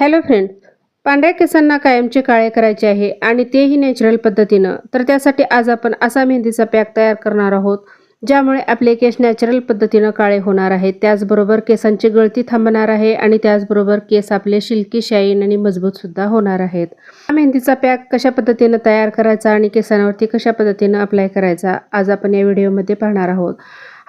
Hello friends पांढऱ्या केसांना कायमचे काळे करायचे आहे आणि तेही नॅचरल पद्धतीनं. तर त्यासाठी आज आपण असा मेहंदीचा पॅक तयार करणार आहोत ज्यामुळे आपले केस नॅचरल पद्धतीनं काळे होणार आहेत. त्याचबरोबर केसांची गळती थांबणार आहे आणि त्याचबरोबर केस आपले शिल्की शाईन आणि मजबूतसुद्धा होणार आहेत. हा मेहंदीचा पॅक कशा पद्धतीनं तयार करायचा आणि केसांवरती कशा पद्धतीनं अप्लाय करायचा आज आपण या व्हिडिओमध्ये पाहणार आहोत.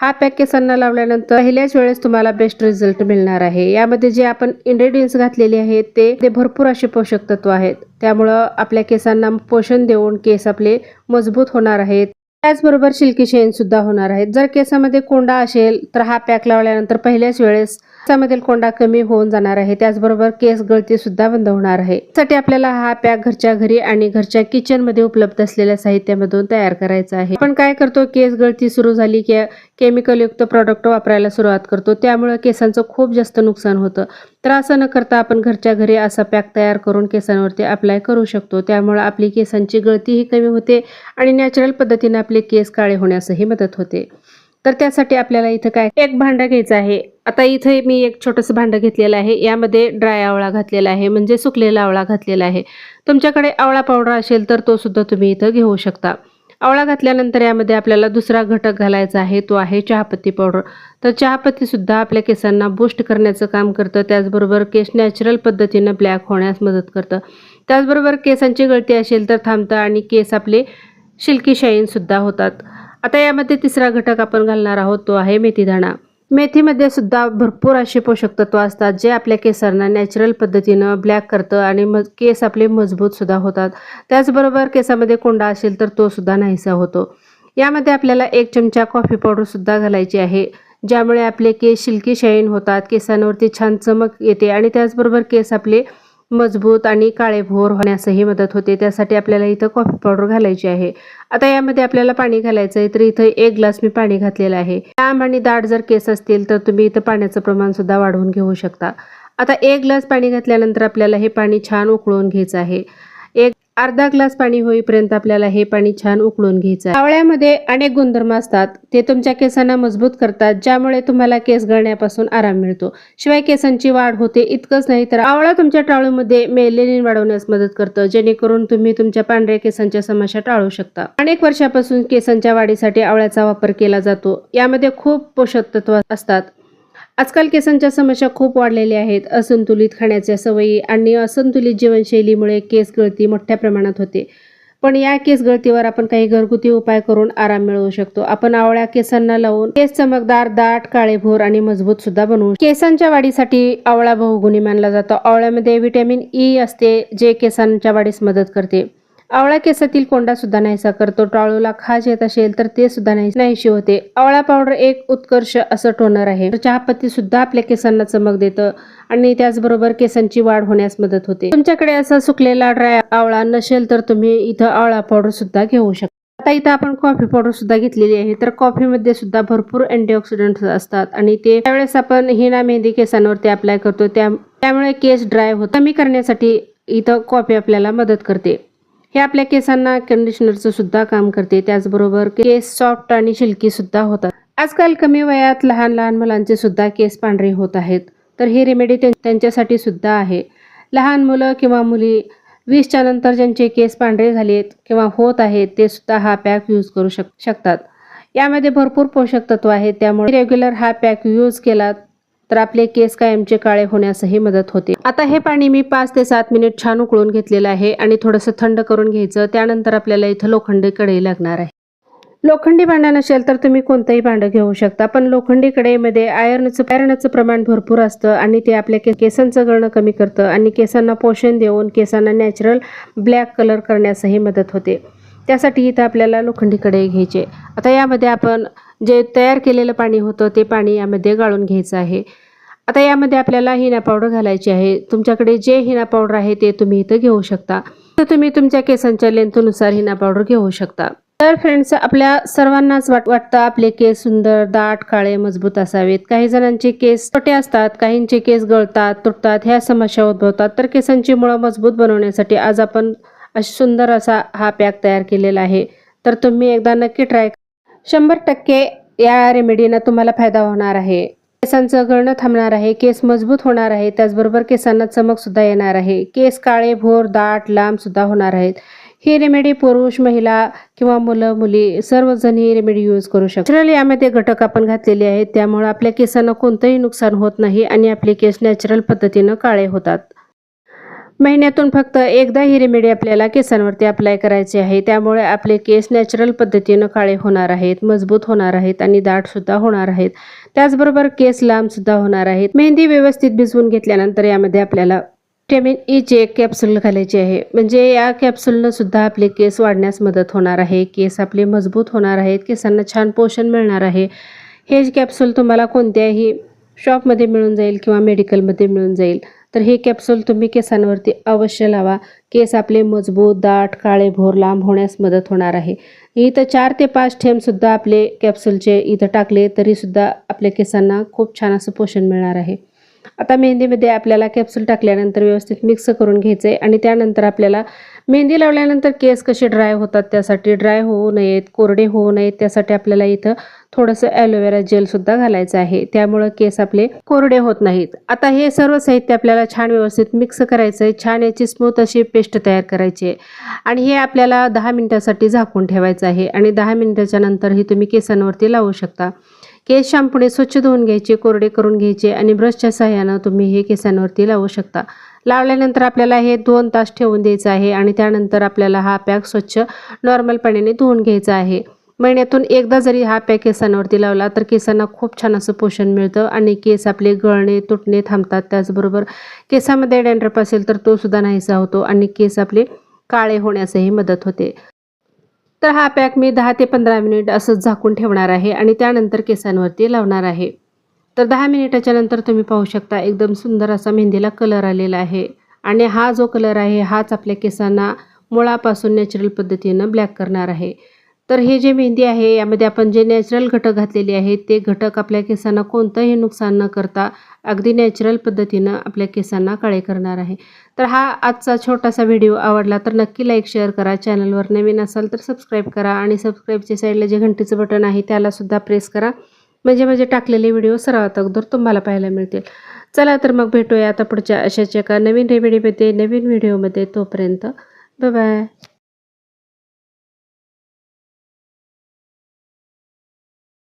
हा पॅक केसांना लावल्यानंतर पहिल्याच वेळेस तुम्हाला बेस्ट रिझल्ट मिळणार आहे. यामध्ये जे आपण इन्ग्रेडियंट्स घातलेले आहेत ते ते भरपूर असे पोषक तत्व आहेत. त्यामुळं आपल्या केसांना पोषण देऊन केस आपले मजबूत होणार आहेत. त्याचबरोबर शिल्की शेण सुद्धा होणार आहेत. जर केसामध्ये कोंडा असेल तर हा पॅक लावल्यानंतर पहिल्याच वेळेस केसामधील कोंडा कमी होऊन जाणार आहे. त्याचबरोबर केस गळती सुद्धा बंद होणार आहे. त्यासाठी आपल्याला हा पॅक घरच्या घरी आणि घरच्या किचनमध्ये उपलब्ध असलेल्या साहित्यामधून तयार करायचा आहे. आपण काय करतो? केस गळती सुरू झाली की केमिकल युक्त प्रॉडक्ट वापरायला सुरुवात करतो. त्यामुळे केसांचं खूप जास्त नुकसान होतं. तर असं न करता आपण घरच्या घरी असा पॅक तयार करून केसांवरती अप्लाय करू शकतो. त्यामुळे आपली केसांची गळतीही कमी होते आणि नॅचरल पद्धतीने आपले केस काळे होण्यासही मदत होते. तर त्यासाठी आपल्याला इथं काय? एक भांडं घ्यायचं आहे. आता इथे मी एक छोटंसं भांडं घेतलेलं आहे. यामध्ये ड्राय आवळा घातलेला आहे म्हणजे सुकलेला आवळा घातलेला आहे. तुमच्याकडे आवळा पावडर असेल तर तो सुद्धा तुम्ही इथं घेऊ शकता. आवळा घातल्यानंतर यामध्ये आपल्याला दुसरा घटक घालायचा आहे तो आहे चहापत्ती पावडर. तर चहापत्तीसुद्धा आपल्या केसांना बूस्ट करण्याचं काम करतं. त्याचबरोबर केस नॅचरल पद्धतीनं ब्लॅक होण्यास मदत करतं. त्याचबरोबर केसांची गळती असेल तर थांबतं आणि केस आपले शिल्की शाईनसुद्धा होतात. आता यामध्ये तिसरा घटक आपण घालणार आहोत तो आहे मेथीदाणा. मेथीमध्ये सुद्धा भरपूर असे पोषक तत्व असतात जे आपल्या केसांना नॅचरल पद्धतीनं ब्लॅक करतं आणि मग केस आपले मजबूत सुद्धा होतात. त्याचबरोबर केसामध्ये कोंडा असेल तर तो सुद्धा नाहीसा होतो. यामध्ये आपल्याला एक चमचा कॉफी पावडर सुद्धा घालायची आहे ज्यामुळे आपले केस शिल्की शाईन होतात केसांवरती छान चमक येते आणि त्याचबरोबर केस आपले मजबूत आणि काळेभोर होण्यासही मदत होते. त्यासाठी आपल्याला इथं कॉफी पावडर घालायची आहे. आता यामध्ये आपल्याला पाणी घालायचं आहे तर इथं एक ग्लास मी पाणी घातलेलं आहे. लांब आणि दाट जर केस असतील तर तुम्ही इथं पाण्याचं प्रमाण सुद्धा वाढवून घेऊ शकता. आता एक ग्लास पाणी घातल्यानंतर आपल्याला हे पाणी छान उकळून घ्यायचं आहे. अर्धा ग्लास पाणी होईपर्यंत आपल्याला हे पाणी छान उकळून घ्यायचं आवळ्यामध्ये अनेक गुणधर्म असतात. ते तुमच्या केसांना मजबूत करतात ज्यामुळे तुम्हाला केस गळण्यापासून आराम मिळतो. शिवाय केसांची वाढ होते इतकंच नाही तर आवळा तुमच्या टाळूमध्ये मेलेनिन वाढवण्यास मदत करतं जेणेकरून तुम्ही तुमच्या पांढऱ्या केसांच्या समस्या टाळू शकता. अनेक वर्षापासून केसांच्या वाढीसाठी आवळ्याचा वापर केला जातो. यामध्ये खूप पोषक तत्व असतात. आजकाल केसांच्या समस्या खूप वाढलेल्या आहेत. असंतुलित खाण्याच्या सवयी आणि असंतुलित जीवनशैलीमुळे केस गळती मोठ्या प्रमाणात होते. पण या केस गळतीवर आपण काही घरगुती उपाय करून आराम मिळवू शकतो. आपण आवळ्या केसांना लावून केस चमकदार दाट काळेभोर आणि मजबूत सुद्धा बनवू केसांच्या वाढीसाठी आवळा बहुगुणी मानला जातो. आवळ्यामध्ये व्हिटॅमिन ई असते जे केसांच्या वाढीस मदत करते. आवळा केसातील कोंडा सुद्धा नाहीसा करतो. टाळूला खाज येत असेल तर ते सुद्धा नाही नाहीशी होते. आवळा पावडर एक उत्कर्ष असं टोनर आहे. चहापत्ती सुद्धा आपल्या केसांना चमक देतं आणि त्याचबरोबर केसांची वाढ होण्यास मदत होते. तुमच्याकडे असा सुकलेला ड्राय आवळा नसेल तर तुम्ही इथं आवळा पावडर सुद्धा घेऊ शकता. आता इथं आपण कॉफी पावडर सुद्धा घेतलेली आहे. तर कॉफीमध्ये सुद्धा भरपूर अँटीऑक्सिडंट असतात आणि ते त्यावेळेस आपण हिना मेहंदी केसांवरती अप्लाय करतो. त्या त्यामुळे केस ड्राय होत कमी करण्यासाठी इथं कॉफी आपल्याला मदत करते. हे आपल्या केसांना कंडिशनरचं सुद्धा काम करते. त्याचबरोबर केस सॉफ्ट आणि शिल्की सुद्धा होतात. आजकाल कमी वयात लहान लहान मुलांचे सुद्धा केस पांढरे होत आहेत. तर ही रेमेडी त्यांच्यासाठी सुद्धा आहे. लहान मुलं किंवा मुली वीसच्या नंतर ज्यांचे केस पांढरे झालेत किंवा होत आहेत ते सुद्धा हा पॅक यूज करू शक शकतात. यामध्ये भरपूर पोषक तत्व आहेत. त्यामुळे रेग्युलर हा पॅक यूज केला तर आपले केस कायमचे काळे होण्यासही मदत होते. आता हे पाणी मी पाच ते सात मिनिट छान उकळून घेतलेलं आहे आणि थोडंसं थंड करून घ्यायचं. त्यानंतर आपल्याला इथं लोखंडी कढई लागणार आहे. लोखंडी भांडं नसेल तर तुम्ही कोणतंही भांडं घेऊ शकता पण लोखंडी कढईमध्ये आयर्नचं आयर्नचं प्रमाण भरपूर असतं आणि ते आपल्या के केसांचं गळणं कमी करतं आणि केसांना पोषण देऊन केसांना नॅचरल ब्लॅक कलर करण्यासही मदत होते. त्यासाठी इथं आपल्याला लोखंडी कढई घ्यायचे. आता यामध्ये आपण जे तयार केलेलं पाणी होतं ते पाणी यामध्ये गाळून घ्यायचं आहे. आता यामध्ये आपल्याला हिना पावडर घालायची आहे. तुमच्याकडे जे हिना पावडर आहे ते तुम्ही इथं घेऊ शकता. तर तुम्ही तुमच्या केसांच्या लेंथनुसार हिना पावडर घेऊ शकता. तर फ्रेंड्स आपल्या सर्वांनाच वाट वाटतं आपले केस सुंदर दाट काळे मजबूत असावेत. काही जणांचे केस छोटे असतात काहींचे केस गळतात तुटतात ह्या समस्या उद्भवतात. तर केसांची मुळं मजबूत बनवण्यासाठी आज आपण अशी सुंदर असा हा पॅक तयार केलेला आहे. तर तुम्ही एकदा नक्की ट्राय शंभर टक्के या रेमेडीनं तुम्हाला फायदा होणार आहे. केसांचं गळणं थांबणार आहे. केस मजबूत होणार आहे. त्याचबरोबर केसांना चमक सुद्धा येणार आहे. केस काळे भोर दाट लांब सुद्धा होणार आहेत. ही रेमेडी पुरुष महिला किंवा मुलं मुली सर्वजण ही रेमेडी यूज करू शकतात. नॅचरल यामध्ये घटक आपण घातलेले आहेत. त्यामुळे आपल्या केसांना कोणतंही नुकसान होत नाही आणि आपले केस नॅचरल पद्धतीनं काळे होतात. महिन्यातून फक्त एकदा ही रेमेडी आपल्याला केसांवरती अप्लाय करायची आहे. त्यामुळे आपले केस नॅचरल पद्धतीनं काळे होणार आहेत मजबूत होणार आहेत आणि दाट सुद्धा होणार आहेत. त्याचबरोबर केस लांब सुद्धा होणार आहेत. मेहंदी व्यवस्थित भिजवून घेतल्यानंतर यामध्ये आपल्याला व्हिटॅमिन ईचे e एक कॅप्सूल घालायची आहे. म्हणजे या कॅप्सूलनं सुद्धा आपले केस वाढण्यास मदत होणार आहे. केस आपले मजबूत होणार आहेत. केसांना छान पोषण मिळणार आहे. हे कॅप्सूल तुम्हाला कोणत्याही शॉपमध्ये मिळून जाईल किंवा मेडिकलमध्ये मिळून जाईल. तर हे कॅप्सूल तुम्ही केसांवरती अवश्य लावा. केस आपले मजबूत दाट काळे भोर लांब होण्यास मदत होणार आहे. इथं चार ते पाच थेंबसुद्धा आपले कॅप्सूलचे इथं टाकले तरीसुद्धा आपल्या केसांना खूप छान असं पोषण मिळणार आहे. आता मेहंदीमध्ये आपल्याला कॅप्सूल टाकल्यानंतर व्यवस्थित मिक्स करून घ्यायचं आहे आणि त्यानंतर आपल्याला मेहंदी लावल्यानंतर केस कसे ड्राय होतात त्यासाठी ड्राय होऊ नयेत कोरडे होऊ नयेत त्यासाठी आपल्याला इथं थोडंसं ॲलोवेरा जेलसुद्धा घालायचं आहे. त्यामुळं केस आपले कोरडे होत नाहीत. आता हे सर्व साहित्य आपल्याला छान व्यवस्थित मिक्स करायचं आहे छान याची स्मूथ अशी पेस्ट तयार करायची आहे. आणि हे आपल्याला दहा मिनटासाठी झाकून ठेवायचं आहे आणि दहा मिनिटाच्या नंतरही तुम्ही केसांवरती लावू शकता. केस शॅम्पूने स्वच्छ धुवून घ्यायचे कोरडे करून घ्यायचे आणि ब्रशच्या सहाय्यानं तुम्ही हे केसांवरती लावू शकता. लावल्यानंतर आपल्याला हे दोन तास ठेवून द्यायचं आहे आणि त्यानंतर आपल्याला हा पॅक स्वच्छ नॉर्मल पाण्याने धुवून घ्यायचा आहे. महिन्यातून एकदा जरी हा पॅक केसांवरती लावला तर केसांना खूप छान असं पोषण मिळतं आणि केस आपले गळणे तुटणे थांबतात. त्याचबरोबर केसामध्ये डँड्रप असेल तर तो सुद्धा नाहीसा होतो आणि केस आपले काळे होण्यासही मदत होते. तर हा पॅक मी दहा ते पंधरा मिनिट असंच झाकून ठेवणार आहे आणि त्यानंतर केसांवरती लावणार आहे. तर दहा मिनिटाच्या नंतर तुम्ही पाहू शकता एकदम सुंदर असा मेहंदीला कलर आलेला आहे आणि हा जो कलर आहे हाच आपल्या केसांना मुळापासून नॅचरल पद्धतीनं ब्लॅक करणार आहे. तर हे जे मेहंदी आहे यामध्ये आपण जे नॅचरल घटक घातलेले आहेत ते घटक आपल्या केसांना कोणतंही नुकसान न करता अगदी नॅचरल पद्धतीनं आपल्या केसांना काळे करणार आहे. तर हा आजचा छोटासा व्हिडिओ आवडला तर नक्की लाईक शेअर करा. चॅनलवर नवीन असाल तर सबस्क्राईब करा आणि सबस्क्राईबच्या साईडला जे घंटीचं बटन आहे त्यालासुद्धा प्रेस करा. म्हणजे माझे टाकलेले व्हिडिओ सर्वात अगोदर तुम्हाला पाहायला मिळतील. चला तर मग भेटूया आता पुढच्या अशाच एका नवीन रेमेडीमध्ये नवीन व्हिडिओमध्ये तोपर्यंत. बाय